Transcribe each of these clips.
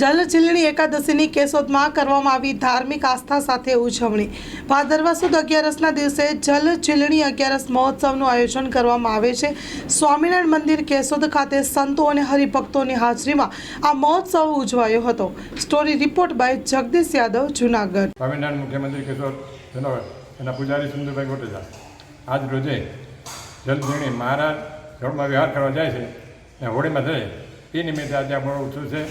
જલ ઝીલણી એકાદશીની કેશોદમાં કરવામાં આવી ધાર્મિક આસ્થા સાથે ઉજવણી. ભાદરવા સુદ અગિયારસના દિવસે જલઝીલણી અગિયારસ મહોત્સવનું આયોજન કરવામાં આવે છે. સ્વામિનારાયણ મંદિર કેશોદ ખાતે સંતો અને હરિભક્તોની હાજરીમાં આ મહોત્સવ ઉજવાયો હતો. Story report by Jagdish Yadav, Junagadh. Swaminarayan મુખ્યમંત્રી કેશોદ એના પૂજારી સુંદરભાઈ ગોટેજા. આજ રોજે જલઝીણી મહારાજ જળમાં વ્યવહાર કરવા જાય છે અને હોળીમાં થાય. એ નિમિત્તે આજે આપણો ઉત્સવ છે.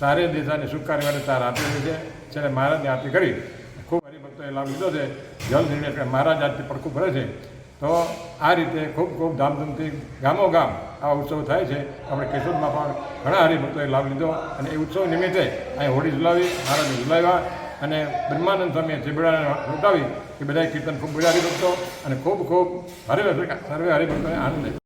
સારે દિશાની સુકારી માટે તાર આપેલી છે. છેલ્લે મહારાજની આરતી કરી. ખૂબ હરિભક્તોએ લાભ લીધો છે. જલઝીણી એટલે મહારાજ, આજથી પડખું ભરે છે. તો આ રીતે ખૂબ ખૂબ ધામધૂમથી ગામો ગામ આ ઉત્સવ થાય છે. આપણે કેશોદમાં પણ ઘણા હરિભક્તોએ લાભ લીધો અને એ ઉત્સવ નિમિત્તે અહીં હોળી ઝુલાવી, મહારાજને ઝુલાવ્યા અને બ્રહ્માનંદ સ્વામીએ ચીબડાને લૂંટાવી કે બધાએ કીર્તન ખૂબ બધા હરિભક્તો અને ખૂબ ખૂબ હરે સર્વે હરિભક્તોને આનંદ